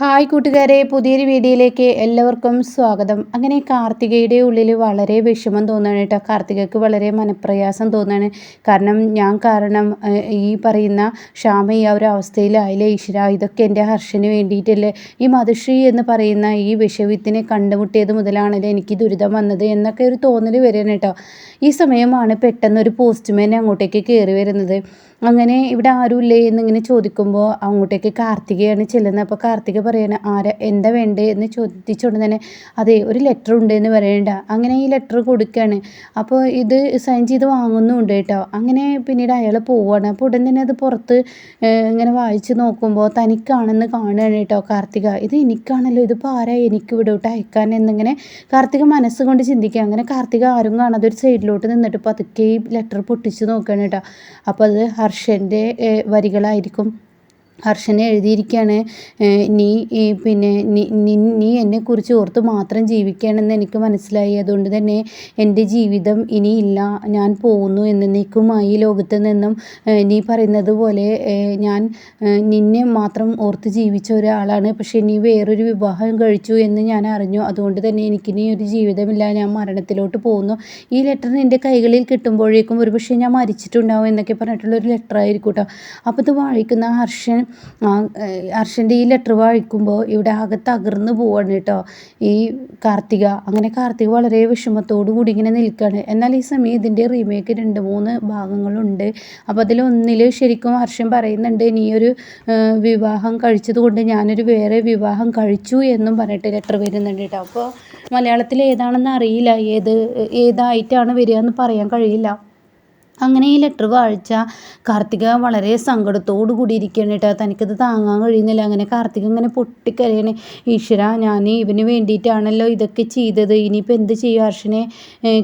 Hi കൂട്ടുകാരെ പുതിയൊരു വീഡിയോയിലേക്ക് എല്ലാവർക്കും സ്വാഗതം. അങ്ങനെ കാർത്തികയുടെ ഉള്ളിൽ വളരെ വിഷമം തോന്നുകയാണ് കേട്ടോ. കാർത്തികയ്ക്ക് വളരെ മനപ്രയാസം തോന്നുകയാണ്. കാരണം ഞാൻ കാരണം ഈ പറയുന്ന ക്ഷാമ ഈ ഒരു അവസ്ഥയിലായില്ലേ? ഈശ്വര ഇതൊക്കെ എന്റെ ഹർഷന് വേണ്ടിയിട്ടല്ലേ? ഈ മധുശ്രീ എന്ന് പറയുന്ന ഈ വിഷവിത്തിനെ കണ്ടുമുട്ടിയത് മുതലാണല്ലോ എനിക്ക് ദുരിതം വന്നത് എന്നൊക്കെ ഒരു തോന്നൽ വരികയാണ് കേട്ടോ. ഈ സമയമാണ് പെട്ടെന്ന് ഒരു പോസ്റ്റ്മാൻ അങ്ങോട്ടേക്ക് കയറി വരുന്നത്. അങ്ങനെ ഇവിടെ ആരുമില്ലേ എന്നിങ്ങനെ ചോദിക്കുമ്പോൾ അങ്ങോട്ടേക്ക് കാർത്തികയാണ് ചെല്ലുന്നത്. അപ്പോൾ കാർത്തിക പറയണ ആരാ എന്താ വേണ്ടേ എന്ന് ചോദിച്ചുകൊണ്ട് തന്നെ അതെ ഒരു ലെറ്റർ ഉണ്ട് എന്ന് പറയണ്ട. അങ്ങനെ ഈ ലെറ്റർ കൊടുക്കുകയാണ് അപ്പോൾ ഇത് സൈൻ ചെയ്ത് വാങ്ങുന്നുണ്ട് കേട്ടോ. അങ്ങനെ പിന്നീട് അയാൾ പോവുകയാണ് അപ്പോൾ ഉടൻ തന്നെ അത് പുറത്ത് ഇങ്ങനെ വായിച്ച് നോക്കുമ്പോൾ തനിക്കാണെന്ന് കാണുകയാണ് കേട്ടോ കാർത്തിക. ഇത് എനിക്കാണല്ലോ ഇതിപ്പോൾ ആരാ എനിക്ക് വിടോട്ട് അയക്കാൻ? എന്നിങ്ങനെ കാർത്തിക മനസ്സുകൊണ്ട് ചിന്തിക്കുക. അങ്ങനെ കാർത്തിക ആരും കാണാതെ ഒരു സൈഡിലോട്ട് നിന്നിട്ട് പതുക്കെ ഈ ലെറ്റർ പൊട്ടിച്ച് നോക്കുകയാണ് കേട്ടോ. അപ്പോൾ അത് ഹർഷന്റെ വരികളായിരിക്കും. ഹർഷനെ എഴുതിയിരിക്കുകയാണ്. നീ ഈ പിന്നെ നീ എന്നെക്കുറിച്ച് ഓർത്ത് മാത്രം ജീവിക്കുകയാണെന്ന് എനിക്ക് മനസ്സിലായി. അതുകൊണ്ട് തന്നെ എന്റെ ജീവിതം ഇനിയില്ല ഞാൻ പോകുന്നു എന്നേക്കുമായി ലോകത്ത് നിന്നും നീ പറയുന്നത് പോലെ ഞാൻ നിന്നെ മാത്രം ഓർത്ത് ജീവിച്ച ഒരാളാണ്. പക്ഷേ നീ വേറൊരു വിവാഹം കഴിച്ചു എന്ന് ഞാൻ അറിഞ്ഞു. അതുകൊണ്ട് തന്നെ എനിക്കിനി ഒരു ജീവിതമില്ല. ഞാൻ മരണത്തിലോട്ട് പോകുന്നു. ഈ ലെറ്റർ എന്റെ കൈകളിൽ കിട്ടുമ്പോഴേക്കും ഒരുപക്ഷെ ഞാൻ മരിച്ചിട്ടുണ്ടാവും എന്നൊക്കെ പറഞ്ഞിട്ടുള്ള ഒരു ലെറ്റർ ആയിരിക്കും കേട്ടോ. അപ്പോൾ ഇത് വായിക്കുന്ന ഹർഷൻ അർഷന്റെ ഈ ലെറ്റർ വായിക്കുമ്പോൾ ഇവിടെ ആകെ തകർന്നു പോവാണ് കേട്ടോ. ഈ കാർത്തിക. അങ്ങനെ കാർത്തിക വളരെ വിഷമത്തോടു കൂടി ഇങ്ങനെ നിൽക്കുകയാണ് എന്നാൽ ഈ സമയം ഇതിന്റെ റീമേക്ക് രണ്ട് മൂന്ന് ഭാഗങ്ങളുണ്ട്. അപ്പോൾ അതിലൊന്നിൽ ശരിക്കും ഹർഷൻ പറയുന്നുണ്ട് നീ ഒരു വിവാഹം കഴിച്ചത് കൊണ്ട് ഞാനൊരു വേറെ വിവാഹം കഴിച്ചു എന്നും പറഞ്ഞിട്ട് ലെറ്റർ വരുന്നുണ്ട് കേട്ടോ. അപ്പോൾ മലയാളത്തിൽ ഏതാണെന്ന് അറിയില്ല. ഏത് ഏതായിട്ടാണ് വരിക എന്ന് പറയാൻ കഴിയില്ല. അങ്ങനെ ഈ ലെറ്റർ വായിച്ച കാർത്തിക വളരെ സങ്കടത്തോടു കൂടി ഇരിക്കുകയാണ് കേട്ടോ. തനിക്കത് താങ്ങാൻ കഴിയുന്നില്ല. അങ്ങനെ കാർത്തിക ഇങ്ങനെ പൊട്ടിക്കരയാണ്. ഈശ്വര ഞാൻ ഇവന് വേണ്ടിയിട്ടാണല്ലോ ഇതൊക്കെ ചെയ്തത്. ഇനിയിപ്പോൾ എന്ത് ചെയ്യും ഹർഷനെ?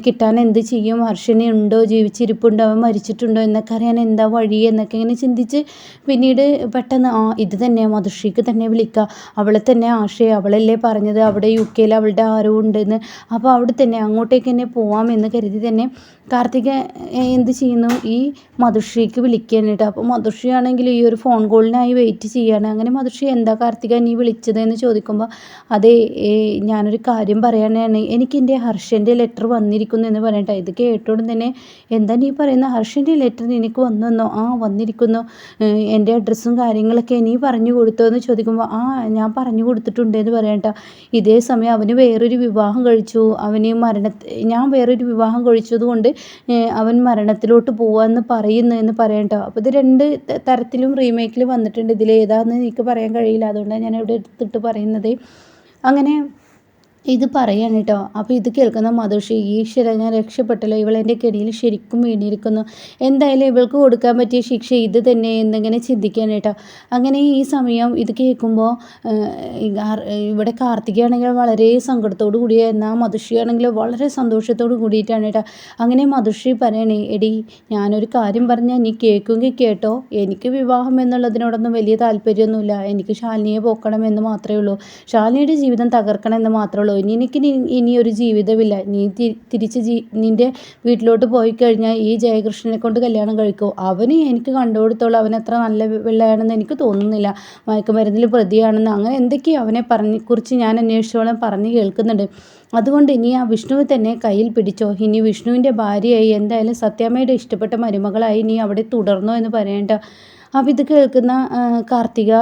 കിട്ടാൻ എന്ത് ചെയ്യും? ഹർഷനെ ഉണ്ടോ? ജീവിച്ചിരിപ്പുണ്ടോ? അവൻ മരിച്ചിട്ടുണ്ടോ? എന്നൊക്കെ അറിയാൻ എന്താ വഴി എന്നൊക്കെ ഇങ്ങനെ ചിന്തിച്ച് പിന്നീട് പെട്ടെന്ന് ആ ഇത് തന്നെ മധുശ്രീക്ക് തന്നെ വിളിക്കുക അവളെ തന്നെ ആശയ അവളല്ലേ പറഞ്ഞത്? അവിടെ യു കെയിൽ അവളുടെ ആരോ ഉണ്ടെന്ന്. അപ്പോൾ അവിടെ തന്നെ അങ്ങോട്ടേക്ക് തന്നെ പോവാം എന്ന് കരുതി തന്നെ കാർത്തിക എന്ത് ചെയ്യുന്നു. ഈ മധുശ്രീക്ക് വിളിക്കാനായിട്ട് അപ്പോൾ മധുശ്രീ ആണെങ്കിൽ ഈ ഒരു ഫോൺ കോളിനായി വെയിറ്റ് ചെയ്യാണ്. അങ്ങനെ മധുശ്രീ എന്താ കാർത്തിക നീ വിളിച്ചത്? എന്ന് ചോദിക്കുമ്പോൾ അതെ ഞാനൊരു കാര്യം പറയാനാണ്. എനിക്ക് എന്റെ ഹർഷന്റെ ലെറ്റർ വന്നിരിക്കുന്നു എന്ന് പറയട്ടെ ഇത് കേട്ടോണ്ട് തന്നെ എന്താ നീ പറയുന്ന? ഹർഷന്റെ ലെറ്റർ നിനക്ക് വന്നെന്നോ ആ വന്നിരിക്കുന്നു. എന്റെ അഡ്രസ്സും കാര്യങ്ങളൊക്കെ നീ പറഞ്ഞു കൊടുത്തോ? എന്ന് ചോദിക്കുമ്പോൾ ആ ഞാൻ പറഞ്ഞു കൊടുത്തിട്ടുണ്ട് എന്ന് പറയട്ട ഇതേ സമയം അവന് വേറൊരു വിവാഹം കഴിച്ചു. അവന് മരണ ഞാൻ വേറൊരു വിവാഹം കഴിച്ചതുകൊണ്ട് അവൻ മരണത്തിലോട്ട് പോവാന്ന് പറയുന്നു എന്ന് പറയട്ടോ. അപ്പോൾ ഇത് രണ്ട് തരത്തിലും റീമേക്കിൽ വന്നിട്ടുണ്ട്. ഇതിൽ ഏതാണെന്ന് എനിക്ക് പറയാൻ കഴിയില്ല. അതുകൊണ്ടാണ് ഞാൻ ഇവിടെ എടുത്തിട്ട് പറയുന്നത്. അങ്ങനെ ഇത് പറയാണ് കേട്ടോ അപ്പോൾ ഇത് കേൾക്കുന്ന മധുഷി ഈശ്വര ഞാൻ രക്ഷപ്പെട്ടല്ലോ. ഇവൾ എന്റെ കെടിയിൽ ശരിക്കും വീണിരിക്കുന്നു. എന്തായാലും ഇവൾക്ക് കൊടുക്കാൻ പറ്റിയ ശിക്ഷ ഇത് തന്നെ എന്നിങ്ങനെ ചിന്തിക്കാൻ കേട്ടോ അങ്ങനെ ഈ സമയം ഇത് കേൾക്കുമ്പോൾ ഇവിടെ കാർത്തികയാണെങ്കിൽ വളരെ സങ്കടത്തോടു കൂടിയ എന്നാൽ മധുഷിയാണെങ്കിൽ വളരെ സന്തോഷത്തോടു കൂടിയിട്ടാണ് കേട്ടോ അങ്ങനെ മധുഷി പറയണേ എടി ഞാനൊരു കാര്യം പറഞ്ഞാൽ നീ കേൾക്കുമെങ്കിൽ കേട്ടോ. എനിക്ക് വിവാഹം എന്നുള്ളതിനോടൊന്നും വലിയ താല്പര്യമൊന്നുമില്ല. എനിക്ക് ശാലിനിയെ പോക്കണം എന്ന് മാത്രമേ ഉള്ളൂ. ശാലിനിയുടെ ജീവിതം തകർക്കണം എന്ന് മാത്രമേ ഉള്ളൂ. ഉള്ളൂ നിനക്ക് ഇനി ഒരു ജീവിതമില്ല. നീ തിരിച്ച് ജീ നിന്റെ വീട്ടിലോട്ട് പോയി കഴിഞ്ഞാൽ ഈ ജയകൃഷ്ണനെ കൊണ്ട് കല്യാണം കഴിക്കും. അവന് എനിക്ക് കണ്ടുകൊടുത്തോളം അവൻ അത്ര നല്ല പിള്ളയാണെന്ന് എനിക്ക് തോന്നുന്നില്ല. മയക്കുമരുന്നിൽ പ്രതിയാണെന്ന് അങ്ങനെ എന്തൊക്കെയോ അവനെ പറഞ്ഞ് കുറിച്ച് ഞാൻ അന്വേഷിച്ചോളം പറഞ്ഞ് കേൾക്കുന്നുണ്ട്. അതുകൊണ്ട് ഇനി ആ വിഷ്ണുവെ തന്നെ കയ്യിൽ പിടിച്ചോ. ഇനി വിഷ്ണുവിന്റെ ഭാര്യയായി എന്തായാലും സത്യാമ്മയുടെ ഇഷ്ടപ്പെട്ട മരുമകളായി നീ അവിടെ തുടർന്നോ എന്ന് പറയേണ്ട അപ്പം ഇത് കേൾക്കുന്ന കാർത്തിക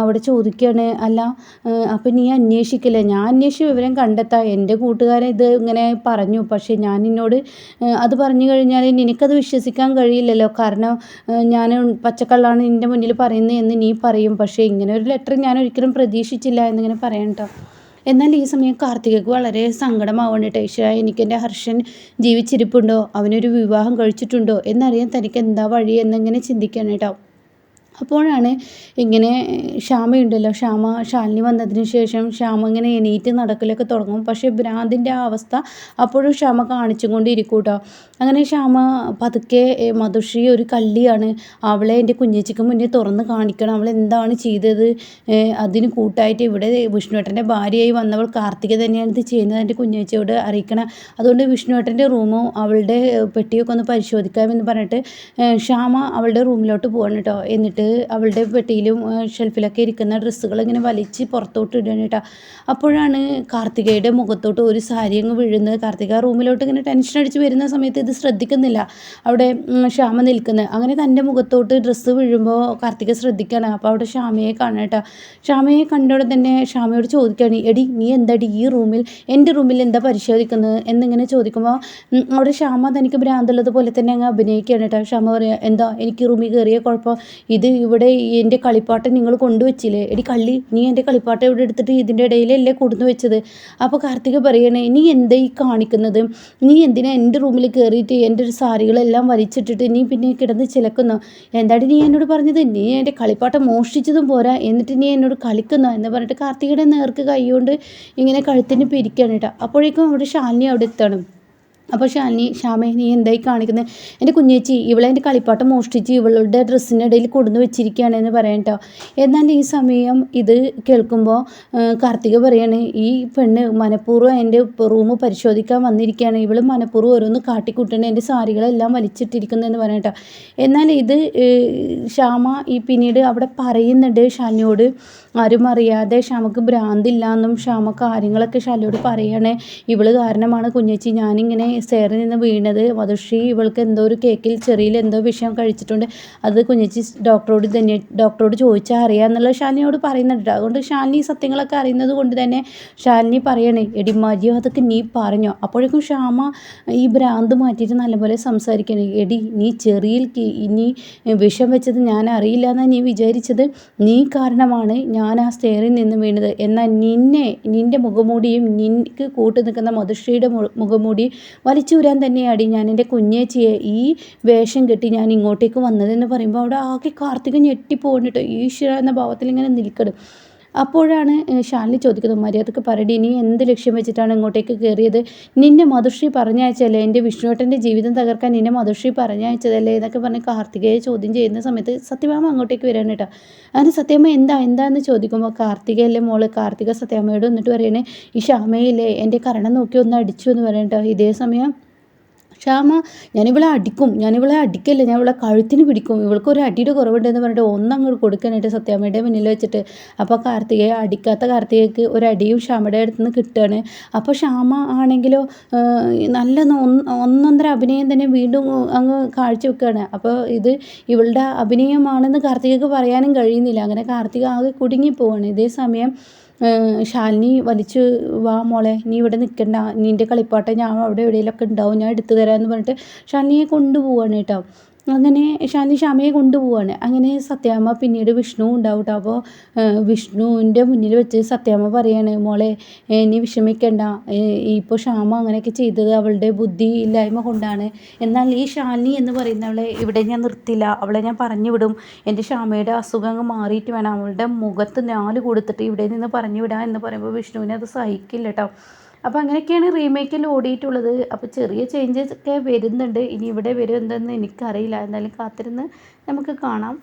അവിടെ ചോദിക്കുകയാണ് അല്ല അപ്പം നീ അന്വേഷിക്കില്ല? ഞാൻ അന്വേഷിച്ച് വിവരം കണ്ടെത്താം. എന്റെ കൂട്ടുകാരൻ ഇത് ഇങ്ങനെ പറഞ്ഞു. പക്ഷേ ഞാൻ നിന്നോട് അത് പറഞ്ഞു കഴിഞ്ഞാൽ നിനക്കത് വിശ്വസിക്കാൻ കഴിയില്ലല്ലോ. കാരണം ഞാൻ പച്ചക്കള്ളാണ് നിന്റെ മുന്നിൽ പറയുന്നത് എന്ന് നീ പറയും. പക്ഷേ ഇങ്ങനെ ഒരു ലെറ്റർ ഞാൻ ഒരിക്കലും പ്രതീക്ഷിച്ചില്ല എന്നിങ്ങനെ പറയണ്ട എന്നാൽ ഈ സമയം കാർത്തികയ്ക്ക് വളരെ സങ്കടമാവുന്നുണ്ട് ടേഷ എനിക്കെന്റെ ഹർഷൻ ജീവിച്ചിരിപ്പുണ്ടോ? അവനൊരു വിവാഹം കഴിച്ചിട്ടുണ്ടോ? എന്നറിയാൻ തനിക്ക് എന്താ വഴി? എന്നിങ്ങനെ ചിന്തിക്കണം കേട്ടോ അപ്പോഴാണ് ഇങ്ങനെ ശ്യാമയുണ്ടല്ലോ. ക്ഷാമ ശാലിനി വന്നതിന് ശേഷം ക്ഷാമ ഇങ്ങനെ എണീറ്റ് നടക്കലൊക്കെ തുടങ്ങും. പക്ഷേ ഭ്രാന്തിന്റെ ആ അവസ്ഥ അപ്പോഴും ക്ഷാമ കാണിച്ചും കൊണ്ടിരിക്കും കേട്ടോ അങ്ങനെ ക്ഷാമ പതുക്കെ മധുശ്രീ ഒരു കള്ളിയാണ് അവളെ എന്റെ കുഞ്ഞേച്ചിക്ക് മുന്നേ തുറന്ന് കാണിക്കണം. അവൾ എന്താണ് ചെയ്തത്? അതിന് കൂട്ടായിട്ട് ഇവിടെ വിഷ്ണുവേട്ടന്റെ ഭാര്യയായി വന്നവൾ കാർത്തിക തന്നെയാണ് ഇത് ചെയ്യുന്നത് എന്റെ കുഞ്ഞേച്ചിയോട് അറിയിക്കണം. അതുകൊണ്ട് വിഷ്ണുവേട്ടന്റെ റൂമും അവളുടെ പെട്ടിയൊക്കെ ഒന്ന് പരിശോധിക്കാമെന്ന് പറഞ്ഞിട്ട് ക്ഷാമ അവളുടെ റൂമിലോട്ട് പോകണം കേട്ടോ. എന്നിട്ട് എന്നിട്ട് അവളുടെ പെട്ടിയിലും ഷെൽഫിലൊക്കെ ഇരിക്കുന്ന ഡ്രസ്സുകൾ ഇങ്ങനെ വലിച്ച് പുറത്തോട്ട് ഇടുകയാണ് കേട്ടോ. അപ്പോഴാണ് കാർത്തികയുടെ മുഖത്തോട്ട് ഒരു സാരി അങ്ങ് വീഴുന്നത്. കാർത്തിക റൂമിലോട്ട് ഇങ്ങനെ ടെൻഷൻ അടിച്ച് വരുന്ന സമയത്ത് ഇത് ശ്രദ്ധിക്കുന്നില്ല. അവിടെ ശ്യാമ നിൽക്കുന്നത് അങ്ങനെ തന്റെ മുഖത്തോട്ട് ഡ്രസ്സ് വീഴുമ്പോൾ കാർത്തിക ശ്രദ്ധിക്കുകയാണ് അപ്പോൾ അവിടെ ശ്യാമയെ കാണാം കേട്ടോ. ശ്യാമയെ കണ്ടോടെ തന്നെ ശ്യാമയോട് ചോദിക്കുകയാണ് എടി നീ എന്താടി ഈ റൂമിൽ എന്റെ റൂമിൽ എന്താ പരിശോധിക്കുന്നത്? എന്നിങ്ങനെ ചോദിക്കുമ്പോൾ അവിടെ ശ്യാമ തനിക്ക് ഭ്രാന്തുള്ളത് പോലെ തന്നെ അങ്ങ് അഭിനയിക്കുകയാണ് കേട്ടോ. ശ്യാമ പറയുക എന്താ എനിക്ക് റൂമിൽ കയറിയ കുഴപ്പം? ഇത് ഇവിടെ എന്റെ കളിപ്പാട്ടം നിങ്ങൾ കൊണ്ടുവച്ചില്ലേ? എടി കള്ളി നീ എന്റെ കളിപ്പാട്ടം ഇവിടെ എടുത്തിട്ട് ഇതിന്റെ ഇടയിലല്ലേ കൊടുന്നു വെച്ചത്? അപ്പോൾ കാർത്തിക പറയണേ നീ എന്താ ഈ കാണിക്കുന്നത്? നീ എന്തിനാ എന്റെ റൂമിൽ കയറിയിട്ട് എന്റെ ഒരു സാരികളെല്ലാം വലിച്ചിട്ടിട്ട് നീ പിന്നെ കിടന്ന് ചിലക്കുന്നു? എന്താടി നീ എന്നോട് പറഞ്ഞത്? നീ എന്റെ കളിപ്പാട്ടം മോഷ്ടിച്ചതും പോരാ എന്നിട്ട് നീ എന്നോട് കളിക്കുന്നു? എന്ന് പറഞ്ഞിട്ട് കാർത്തികയുടെ നേർക്ക് കൈ കൊണ്ട് ഇങ്ങനെ കഴുത്തിന് പിരിക്കുകയാണ് കേട്ടോ. അപ്പോഴേക്കും അവിടെ ശാലിനി അവിടെ എത്തണം അപ്പോൾ ഷാനി ഷാമേനി നീ എന്തായി കാണിക്കുന്നത് എന്റെ കുഞ്ഞേച്ചി ഇവളെ എന്റെ കളിപ്പാട്ടം മോഷ്ടിച്ച് ഇവളുടെ ഡ്രസ്സിനിടയിൽ കൊടുന്ന് വെച്ചിരിക്കുകയാണ് എന്ന് പറയാം കേട്ടോ എന്നാൽ ഈ സമയം ഇത് കേൾക്കുമ്പോൾ കാർത്തിക പറയാണ് ഈ പെണ്ണ് മനഃപൂർവം എന്റെ റൂം പരിശോധിക്കാൻ വന്നിരിക്കുകയാണ്. ഇവൾ മനഃപൂർവം ഓരോന്ന് കാട്ടിക്കൂട്ടണ എന്റെ സാരികളെല്ലാം വലിച്ചിട്ടിരിക്കുന്നു എന്ന് പറയാം കേട്ടോ എന്നാൽ ഇത് ഷാമ ഈ പിന്നീട് അവിടെ പറയുന്നുണ്ട് ഷാനിയോട് ആരും അറിയാതെ ഷാമക്ക് ഭ്രാന്തില്ല എന്നും ഷാമ കാര്യങ്ങളൊക്കെ ഷാനിയോട് പറയുകയാണ് ഇവൾ കാരണമാണ് കുഞ്ഞേച്ചി ഞാനിങ്ങനെ സ്റ്റെയറിൽ നിന്ന് വീണത്. മധുശ്രീ ഇവൾക്ക് എന്തോ ഒരു കേക്കിൽ ചെറിയിൽ എന്തോ വിഷയം കഴിച്ചിട്ടുണ്ട്. അത് കുഞ്ഞിച്ചി ഡോക്ടറോട് തന്നെ ഡോക്ടറോട് ചോദിച്ചാൽ അറിയാമെന്നുള്ള ഷാലിനിയോട് പറയുന്നുണ്ട്. അതുകൊണ്ട് ഷാലിനി സത്യങ്ങളൊക്കെ അറിയുന്നത് കൊണ്ട് തന്നെ ഷാലിനി പറയണേ എടി അതൊക്കെ നീ പറഞ്ഞോ. അപ്പോഴേക്കും ക്ഷാമ ഈ ഭ്രാന്ത് മാറ്റിയിട്ട് നല്ലപോലെ സംസാരിക്കണേ എടി നീ ചെറിയിൽ ഇനി വിഷം വെച്ചത് ഞാൻ അറിയില്ല എന്നാണ് നീ വിചാരിച്ചത്. നീ കാരണമാണ് ഞാൻ ആ സ്റ്റെയറിൽ നിന്ന് വീണത്. എന്നാൽ നിന്നെ നിന്റെ മുഖമൂടിയും നിനക്ക് കൂട്ടു നിൽക്കുന്ന മധുശ്രീയുടെ മുഖമൂടി വലിച്ചൂരാൻ തന്നെയാടി ഞാൻ എന്റെ കുഞ്ഞേച്ചിയെ ഈ വേഷം കെട്ടി ഞാൻ ഇങ്ങോട്ടേക്ക് വന്നതെന്ന് പറയുമ്പോൾ അവിടെ ആകെ കാർത്തിക ഞെട്ടിപ്പോകണിട്ടോ ഈശ്വര എന്ന ഭാവത്തിൽ ഇങ്ങനെ നിൽക്കണം. അപ്പോഴാണ് ഷാലിനി ചോദിക്കുന്നത്. മര്യാദയ്ക്ക് പറയടി നീ എന്ത് ലക്ഷ്യം വെച്ചിട്ടാണ് ഇങ്ങോട്ടേക്ക് കയറിയത്? നിന്നെ മധുശ്രീ പറഞ്ഞയച്ചല്ലേ എന്റെ വിഷ്ണുവേട്ടന്റെ ജീവിതം തകർക്കാൻ നിന്നെ മധുശ്രീ പറഞ്ഞയച്ചതല്ലേ? എന്നൊക്കെ പറഞ്ഞ് കാർത്തികയെ ചോദ്യം ചെയ്യുന്ന സമയത്ത് സത്യഭാമ അങ്ങോട്ടേക്ക് വരാണ് കേട്ടോ. അതിന് സത്യമ്മ എന്താ എന്താന്ന് ചോദിക്കുമ്പോൾ കാർത്തികയല്ലേ മോൾ? കാർത്തിക സത്യമ്മയോട് വന്നിട്ട് പറയണേ ഈ ശ്യാമയില്ലേ എന്റെ കരണം നോക്കി ഒന്ന് അടിച്ചു എന്ന് പറയട്ടോ ഇതേ സമയം ശ്യാമ ഞാനിവളെ അടിക്കും. ഞാനിവളെ അടിക്കല്ല. ഞാൻ ഇവളെ കഴുത്തിന് പിടിക്കും. ഇവൾക്ക് ഒരു അടിയുടെ കുറവുണ്ടെന്ന് പറഞ്ഞിട്ട് ഒന്നങ്ങോട്ട് കൊടുക്കാനായിട്ട് സത്യാമ്മയുടെ മുന്നിൽ വെച്ചിട്ട് അപ്പോൾ കാർത്തികയെ അടിക്കാത്ത കാർത്തികയ്ക്ക് ഒരു അടിയും ക്ഷാമയുടെ അടുത്ത് നിന്ന് കിട്ടുകയാണ്. അപ്പോൾ ക്ഷാമ ആണെങ്കിലോ നല്ല ഒന്ന് ഒന്നൊന്നര അഭിനയം തന്നെ വീണ്ടും അങ്ങ് കാഴ്ചവെക്കുകയാണ് അപ്പോൾ ഇത് ഇവളുടെ അഭിനയമാണെന്ന് കാർത്തികയ്ക്ക് പറയാനും കഴിയുന്നില്ല. അങ്ങനെ കാർത്തിക ആകെ കുടുങ്ങിപ്പോവാണ് ഇതേ സമയം ശാലിനി വലിച്ച് വാ മോളെ നീ ഇവിടെ നിൽക്കണ്ട നിന്റെ കളിപ്പാട്ടം ഞാൻ അവിടെ എവിടെയെങ്കിലുമൊക്കെ ഉണ്ടാവും. ഞാൻ എടുത്തു തരാമെന്ന് പറഞ്ഞിട്ട് ശാലിനിയെ കൊണ്ടുപോവാണ് കേട്ടോ. അങ്ങനെ ശാന്തി ശ്യാമയെ കൊണ്ടുപോവാണ്. അങ്ങനെ സത്യാമ്മ പിന്നീട് വിഷ്ണു ഉണ്ടാവും അപ്പോൾ വിഷ്ണുവിന്റെ മുന്നിൽ വെച്ച് സത്യാമ്മ പറയാണ് മോളെ ഇനി വിഷമിക്കണ്ട. ഇപ്പോൾ ശ്യാമ അങ്ങനെയൊക്കെ ചെയ്തത് അവളുടെ ബുദ്ധി ഇല്ലായ്മ കൊണ്ടാണ്. എന്നാൽ ഈ ശാലിനി എന്ന് പറയുന്നവളെ ഇവിടെ ഞാൻ നിർത്തില്ല. അവളെ ഞാൻ പറഞ്ഞു വിടും. എന്റെ ശ്യാമയുടെ അസുഖം അങ്ങ് മാറിയിട്ട് വേണം. അവളുടെ മുഖത്ത് നാല് കൊടുത്തിട്ട് ഇവിടെ നിന്ന് പറഞ്ഞു വിടാം എന്ന് പറയുമ്പോൾ വിഷ്ണുവിനെ അത് സഹിക്കില്ല കേട്ടോ അപ്പോൾ അങ്ങനെയൊക്കെയാണ് റീമേക്കിൽ ഓടിയിട്ടുള്ളത്. അപ്പോൾ ചെറിയ ചേഞ്ചസ് ഒക്കെ വരുന്നുണ്ട്. ഇനി ഇവിടെ വരും എന്തെന്ന് എനിക്കറിയില്ല. എന്തായാലും കാത്തിരുന്ന് നമുക്ക് കാണാം.